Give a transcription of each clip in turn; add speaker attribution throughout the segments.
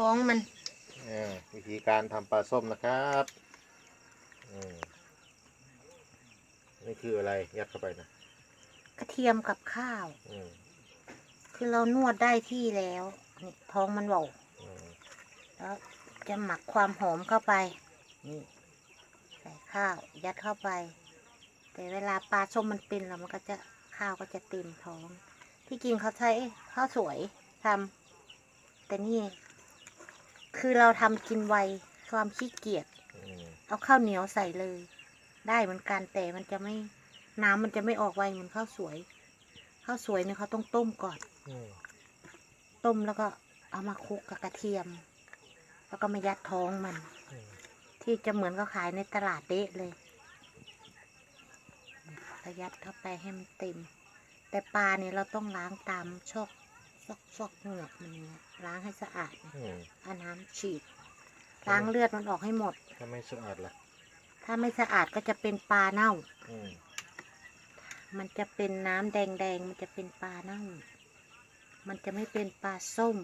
Speaker 1: ท้องมัน
Speaker 2: อ่าวิธีการทำปลาส้มนะครับอืมนี่คืออะไรยัดเข้าไปนะ
Speaker 1: กระเทียมกับข้าว
Speaker 2: อืม
Speaker 1: คือเรานวดได้ที่แล้วนี่ท้องมันเบา
Speaker 2: อืม
Speaker 1: แล้วจะหมักความหอมเข้าไป นี่ ใส่ข้าว ยัดเข้าไป แต่เวลาปลาส้มมันเป็นแล้วมันก็จะข้าวก็จะเต็มท้อง ที่จริงเขาใช้ข้าวสวยทำแต่นี่ คือเราทำกินไวความขี้เกียจ
Speaker 2: อืม
Speaker 1: เอาข้าวเหนียวใส่เลย ได้เหมือนกันแต่มันจะไม่น้ำมันจะไม่ออกไวเหมือนข้าวสวยข้าวสวยเนี่ยเขาต้องต้มก่อน
Speaker 2: อืม
Speaker 1: ต้มแล้วก็เอามาคลุกกับกระเทียม แล้วก็มายัดท้องมัน
Speaker 2: อืม
Speaker 1: ที่จะเหมือนเขาขายในตลาดเด๊ะเลยก็ยัดเข้าไปให้มันเต็ม แต่ปลาเนี่ยเราต้องล้างตามชอก ซอกซอกเหงือกมันเนี่ยล้างให้สะอาดนะ
Speaker 2: อืม
Speaker 1: เอาน้ำฉีด ล้างเลือดมันออกให้หมด
Speaker 2: ถ้าไม่สะอาดล่ะ
Speaker 1: ถ้าไม่สะอาดก็จะเป็นปลาเน่า
Speaker 2: อืม
Speaker 1: มันจะเป็นน้ำแดงๆ มันจะเป็นปลาเน่า มันจะไม่เป็นปลาส้ม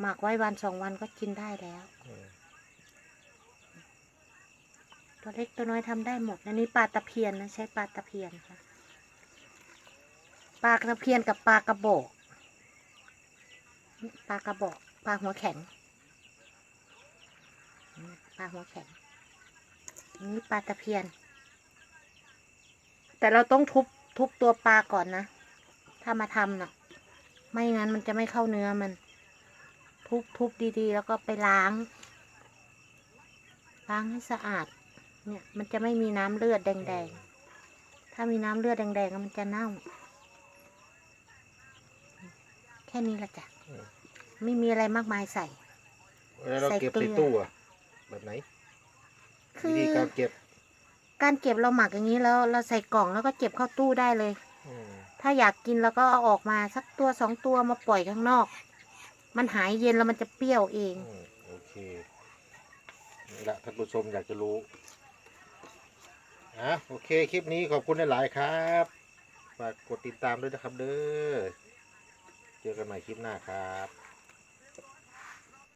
Speaker 1: หมักไว้วันสองวันก็กินได้แล้ว
Speaker 2: อืม
Speaker 1: ตัวเล็กตัวน้อยทำได้หมด อันนี้ปลาตะเพียนนะ ใช้ปลาตะเพียนค่ะ ปลาตะเพียนกับปลากระบอกปลากระบอกปลาหัวแข็งปลาหัวแข็งนนี้ปลาตะเพียน แต่เราต้องทุบทุบตัวปลาก่อนนะ ถ้ามาทำน่ะ ไม่งั้นมันจะไม่เข้าเนื้อมัน ทุบทุบดีๆ แล้วก็ไปล้าง ล้างให้สะอาด เนี่ย มันจะไม่มีน้ำเลือดแดงๆ ถ้ามีน้ำเลือดแดงๆมันจะเน่า แค่นี้ละจ้ะ
Speaker 2: อืม
Speaker 1: ไม่มีอะไรมากมายใส่
Speaker 2: แล้วเรา
Speaker 1: ใส่
Speaker 2: เก็บ
Speaker 1: เกลื
Speaker 2: ใส่
Speaker 1: อ
Speaker 2: ตู้อะแบบไหน
Speaker 1: คื
Speaker 2: วิ
Speaker 1: อ
Speaker 2: ธีการเก็บ
Speaker 1: การเก็บเราหมักอย่างนี้แล้วเราใส่กล่องแล้วก็เก็บเข้าตู้ได้เลย
Speaker 2: อืม
Speaker 1: ถ้าอยากกินแล้วก็เอาออกมาสักตัวสองตัวมาปล่อยข้างนอก มันหายเย็นแล้วมันจะเปรี้ยวเอง
Speaker 2: อืมโอเคนี่ละท่านผู้ชมอยากจะรู้อะโอเค คลิปนี้ขอบคุณหลายๆครับฝากกดติดตามด้วยนะครับเด้อเจอกัน ใหม่คลิปหน้าครับ